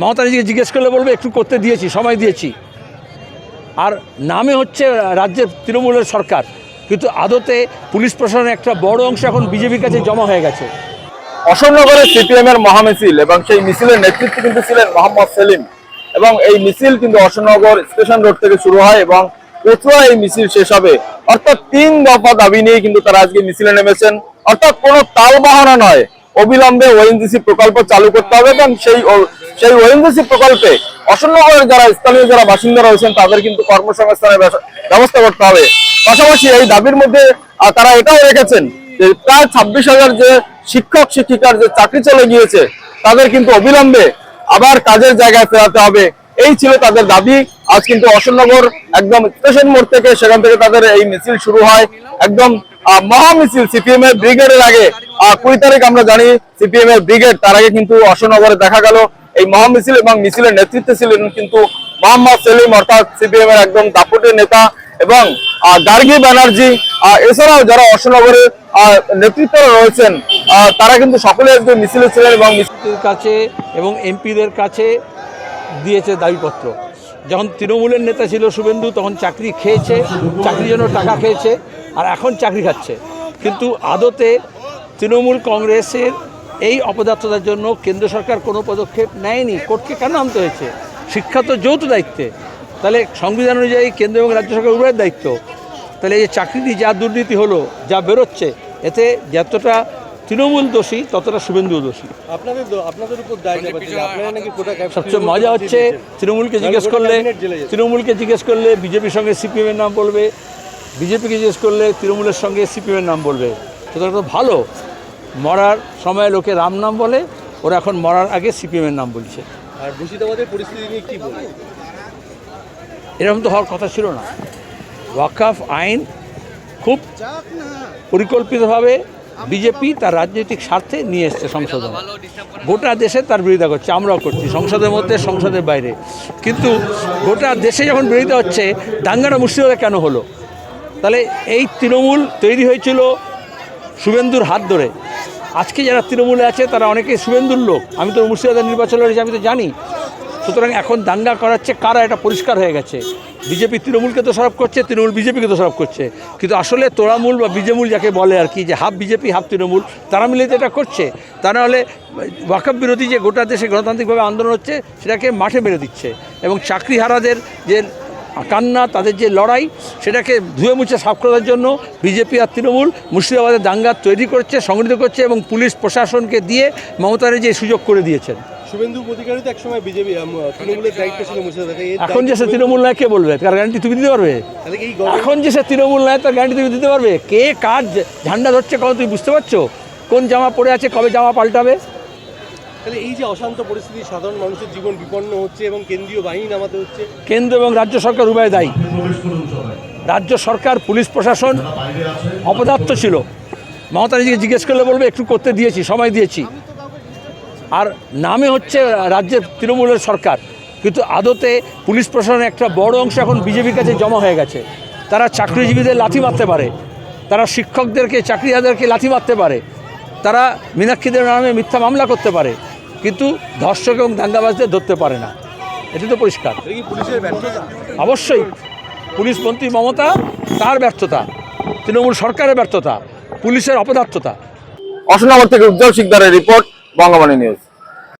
মমতা জিজ্ঞেস করলে বলবে, একটু করতে দিয়েছি, সময় দিয়েছি। আর নামে হচ্ছে রাজ্যের তৃণমূলের সরকার, কিন্তু আদতে পুলিশ প্রশাসনের একটা বড় অংশ এখন বিজেপির কাছে জমা হয়ে গেছে। অশোকনগরে সিপিএম এর মহামিছিল এবং সেই মিছিলের নেতৃত্ব কিন্তু ছিলেন মোহাম্মদ সেলিম। এবং এই মিছিল কিন্তু অশোকনগর স্টেশন রোড থেকে শুরু হয় এবং পেটুয়া এই মিছিল শেষ হবে। অর্থাৎ তিন দফা দাবি নিয়ে কিন্তু তারা আজকে মিছিলে নেমেছেন। অর্থাৎ কোনো তাল বাহানা নয়। অবিলম্বে ওএনজিসি প্রকল্প চালু করতে হবে এবং সেই সেই ওএনজিসি প্রকল্পে অশোকনগরের যারা স্থানীয় যারা বাসিন্দা রয়েছেন, তাদের কিন্তু কর্মসংস্থানের ব্যবস্থা করতে হবে। পাশাপাশি এই দাবির মধ্যে তারা এটাও রেখেছেন যে প্রায় ছাব্বিশ হাজার যে শিক্ষক, শিক্ষিকার যে চাকরি চলে গিয়েছে, তাদের কিন্তু অবিলম্বে আবার কাজের জায়গায় ফেরাতে হবে। এই ছিল তাদের দাবি। আজ কিন্তু অশোকনগর একদম স্টেশন মোড় থেকে সেখান থেকে তাদের এই মিছিল শুরু হয়। একদম মহা মিছিল। সিপিএম এর ব্রিগেডের আগে কুড়ি তারিখ আমরা জানি সিপিএম এর ব্রিগেড। তার আগে কিন্তু অশোকনগরে দেখা গেল। এই মহা মিছিল এবং মিছিলের নেতৃত্বে ছিলেন কিন্তু মোহাম্মদ সেলিম অর্থাৎ সিপিএম এর একদম দাপুটের নেতা এবং গার্গী ব্যানার্জি এছাড়াও যারা অশোকনগরের নেতৃত্ব রয়েছেন তারা কিন্তু সকলে আজকে মিছিলে ছিলেন এবং মিছিল কাছে এবং এমপিদের কাছে দিয়েছে দাবিপত্র। যখন তৃণমূলের নেতা ছিল শুভেন্দু, তখন চাকরি খেয়েছে, চাকরির জন্য টাকা খেয়েছে, আর এখন চাকরি খাচ্ছে। কিন্তু আদতে তৃণমূল কংগ্রেসের এই অপদার্থতার জন্য কেন্দ্র সরকার কোনো পদক্ষেপ নেয়নি। কোর্টকে কেন আনতে হয়েছে? শিক্ষা তো যৌথ দায়িত্বে। তাহলে সংবিধান অনুযায়ী কেন্দ্র এবং রাজ্য সরকার উভয়ের দায়িত্ব। তাহলে এই যে চাকরিটি যা দুর্নীতি হলো যা বেরোচ্ছে এতে যতটা তৃণমূল দোষী ততটা শুভেন্দু দোষী। আপনাদের আপনাদের উপর সবচেয়ে মজা হচ্ছে তৃণমূলকে জিজ্ঞেস করলে তৃণমূলকে জিজ্ঞেস করলে বিজেপির সঙ্গে সিপিএমের নাম বলবে বিজেপিকে জিজ্ঞেস করলে তৃণমূলের সঙ্গে সিপিএমের নাম বলবে। তো ভালো। মরার সময় লোকে রাম নাম বলে ওরা এখন মরার আগে সিপিএমের নাম বলছে। আর মুর্শিদাবাদের পরিস্থিতি নিয়ে কি বলব? এরকম তো হওয়ার কথা ছিল না। ওয়াকাফ আইন খুব পরিকল্পিতভাবে বিজেপি তার রাজনৈতিক স্বার্থে নিয়ে এসছে সংশোধন। গোটা দেশে তার বিরোধিতা করছে আমরাও করছি সংসদের মধ্যে সংসদের বাইরে। কিন্তু গোটা দেশে যখন বিরোধিতা হচ্ছে দাঙ্গাটা মুর্শিদাবাদে কেন হলো? তাহলে এই তৃণমূল তৈরি হয়েছিল শুভেন্দুর হাত ধরে। আজকে যারা তৃণমূলে আছে, তারা অনেকে শুভেন্দুর লোক। আমি তো মুর্শিদাবাদের নির্বাচন লড়েছি আমি তো জানি। সুতরাং এখন দাঙ্গা করাচ্ছে কারা, এটা পরিষ্কার হয়ে গেছে। বিজেপি তৃণমূলকে দোষারোপ করছে, তৃণমূল বিজেপিকে তো দোষারোপ করছে। কিন্তু আসলে তোড়ামূল বা বিজেমূল যাকে বলে আর কি, যে হাফ বিজেপি, হাফ তৃণমূল, তারা মিলে তো এটা করছে। তা নাহলে ওয়াকফ বিরোধী যে গোটা দেশে গণতান্ত্রিকভাবে আন্দোলন হচ্ছে, সেটাকে মাঠে মেরে দিচ্ছে। এবং চাকরিহারাদের যে কান্না তাদের যে লড়াই সেটাকে ধুয়ে মুছে সাফ করার জন্য বিজেপি আর তৃণমূল মুর্শিদাবাদে দাঙ্গা তৈরি করছে সংগঠিত করছে এবং পুলিশ প্রশাসনকে দিয়ে মমতার যে সুযোগ করে দিয়েছেন। শুভেন্দু অধিকারী তো একসময় বিজেপি তৃণমূলের দায়িত্ব ছিল মুর্শিদাবাদে। এখন যে সে তৃণমূল নয় কে বলবে? তার গ্যারান্টি তুমি দিতে পারবে? এখন যে সে তৃণমূল নয় তার গ্যারান্টি তুমি দিতে পারবে? কে কার ঝ- ঝান্ডা ধরছে কখন তুমি বুঝতে পারছ? কোন জামা পরে আছে কবে জামা পাল্টাবে? তাহলে এই যে অশান্ত পরিস্থিতি, সাধারণ মানুষের জীবন বিপন্ন হচ্ছে এবং কেন্দ্রীয় বাহিনী নামাতে হচ্ছে। কেন্দ্র এবং রাজ্য সরকার উভয় দায়ী। রাজ্য সরকার, পুলিশ প্রশাসন অপদার্থ ছিল। মমতা নিজেকে জিজ্ঞেস করলে বলবে, একটু করতে দিয়েছি, সময় দিয়েছি। আর নামে হচ্ছে রাজ্যের তৃণমূলের সরকার। কিন্তু আদতে পুলিশ প্রশাসনের একটা বড় অংশ এখন বিজেপির কাছে জমা হয়ে গেছে। তারা চাকরিজীবীদের লাথি মারতে পারে। তারা শিক্ষকদেরকে চাকরিহাদেরকে লাথি মারতে পারে। তারা মীনাক্ষীদের নামে মিথ্যা মামলা করতে পারে। কিন্তু ধর্ষক এবং দাঙ্গাবাজদের ধরতে পারে না। এটা তো পরিষ্কার। পুলিশের ব্যর্থতা? অবশ্যই। পুলিশ মন্ত্রী মমতা তার ব্যর্থতা। তৃণমূল সরকারের ব্যর্থতা। পুলিশের অপদার্থতা। অশোকনগর থেকে উজ্জ্বল শিকদারের রিপোর্ট বঙ্গবাণী নিউজ।